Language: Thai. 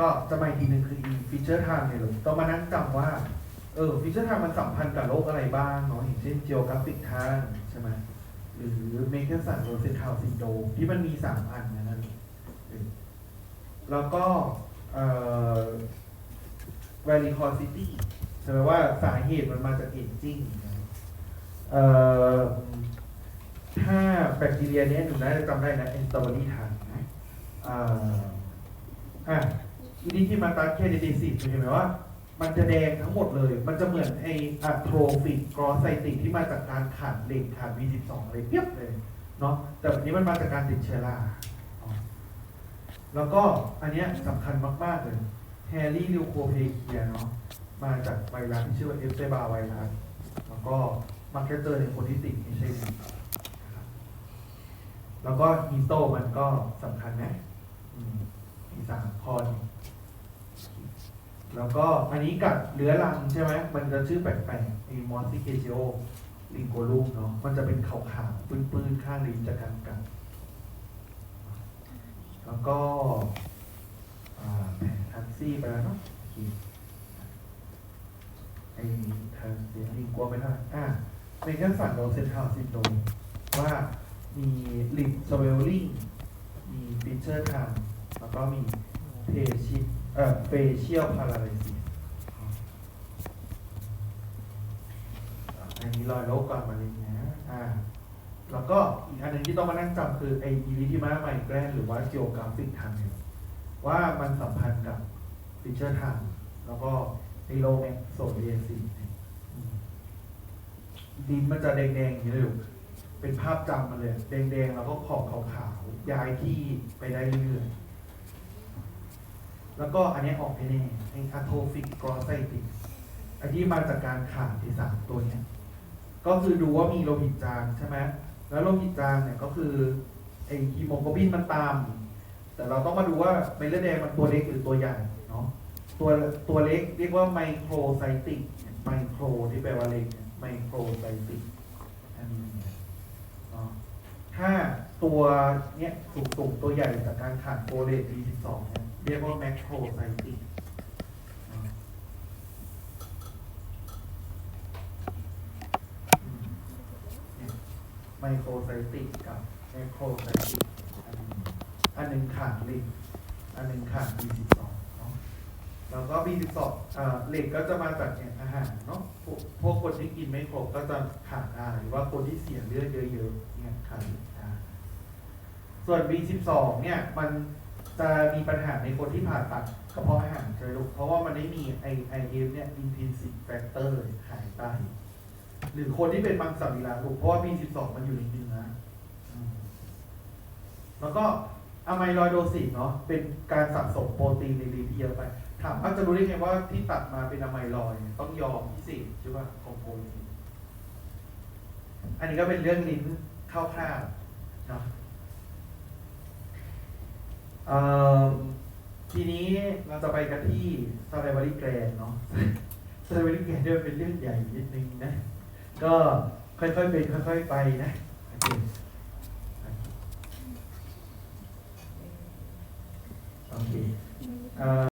ก็จะมาอีกทีหนึ่งคืออีฟีเจอร์ทางเนี่ยหรอต้องมานั่งจำว่า เออฟีเจอร์ทางมันสัมพันธ์กับโลกอะไรบ้างเนาะอย่างเช่น geographic time ใช่ไหมหรือ m a k e r s o n r o s e n t h a l syndrome ที่มันมีสามอันนะนั่นแล้วก็เอ่อ varicosity แสดงว่าสาเหตุมันมาจากเอจจิ้งเอ่อถ้าแบคทีเรียเนี้ยหนูน่าจะจำได้นะ e n t e r o l y ทางนะอ่ออะ อีนี้ที่มาตาเคเดดิซิสเห็นไหมว่า มันจะแดงทั้งหมดเลย มันจะเหมือนไออะโทรฟิกกรอไซติกที่มาจากการขาดเหล็กขาด V12 อะไรเปียบเลยเนาะแต่อันนี้มันมาจากการติดเชื้อราแล้วก็อันเนี้ยสำคัญมาก ๆ เลยแฮร์รี่ลิวโคเพเคียเนาะมาจากไวรัสที่ชื่อว่าเอฟเซบาไวรัสแล้วก็มักจะเจอในคนที่ติดไม่ใช่นะครับแล้วก็ฮีโตมันก็สำคัญนะ อืมมีสามคอนแล้วก็อันนี้กัดเรื้อรังใช่ไหมมันจะชื่อแปลกๆไอ้มอสซิเคเชโอลิงโกลูมเนาะมันจะเป็นขาวๆปื้นๆข้างลิ้นจากการกัดแล้วก็แทนซี่ไปแล้วเนาะไอ้ทันเสียงลิงกัวไปแล้วอ่าในแค่สั่นโดเซนทรัลซินโดมว่ามีลิปสเวลลิงมีฟิชเชอร์ทาง แล้วก็มีเพชิเอ่อเฟเชียลพาราลิซิสอันนี้รอยโรคก่อนมาเลยนะอ่าแล้วก็อีกอันหนึ่งที่ต้องมานั่งจำคือไออีลิทิมาไมเกรนหรือว่าจิโอกราฟิกทางเนี่ยว่ามันสัมพันธ์กับฟิชเชอร์ทางแล้วก็ไอโลเมกโซเดียซีดินมันจะแดงๆอย่างนี้เลยเป็นภาพจำมาเลย แดงๆ แล้วก็ขอบขาวๆย้ายที่ไปได้เรื่อยๆ แล้วก็อันนี้ออกแน่ๆไออะโทฟิกกรอไซติกอันที่มาจากการขาดที่สามตัวเนี้ยก็คือดูว่ามีโลหิตจางใช่ไหมแล้วโลหิตจางเนี่ยก็คือไอฮีโมโกลบินมันตาม แต่เราต้องมาดูว่าเม็ดเลือดแดงมันตัวเล็กหรือตัวใหญ่เนาะตัวตัวเล็กเรียกว่าไมโครไซติกไมโครที่แปลว่าเล็กไมโครไซติกอันนี้เนาะถ้าตัวเนี้ยสูงๆตัวใหญ่จากการขาดโฟเลต B12 เนี่ย เรียกว่าแมคโครไซติกไมโครไซติกกับแมคโครไซติกอันหนึ่งอันหนึ่งขาดเหล็กอันหนึ่งขาด B12 เนาะแล้วก็ B12 อ่าเหล็กก็จะมาจากเนี่ยอาหารเนาะพวกพวกคนที่กินไม่ครบก็จะขาดได้หรือว่าคนที่เสียเลือดเยอะๆเนี่ยขาดได้ส่วน B12 เนี่ยมัน จะมีปัญหาในคนที่ผ่าตัดกระเพาะอาหารใช่ไหมลูกเพราะว่ามันได้มีไอไอเอฟเนี่ย intrinsic factor หายไป หรือคนที่เป็นมังสวิรัติเพราะว่า B12 มันอยู่ในเนื้อแล้วก็อะไมลอยโดซิสเนาะเป็นการสะสมโปรตีนในลิ้นที่เยอะไป ถามว่าจะรู้ได้ไงว่าที่ตัดมาเป็นอะไมลอยด์ต้องยอมพิเศษใช่ป่ะของโปรตีนอันนี้ก็เป็นเรื่องลิ้นคร่าวๆเนาะ ทีนี้เราจะไปกันที่ซาเลวารีแกรนเนาะซาเลวารีแกรนเนี่ยเป็นเรื่องใหญ่นิดนึงนะ ก็ค่อยๆเป็นค่อย ๆ ไปนะโอเคโอเคเอ่อ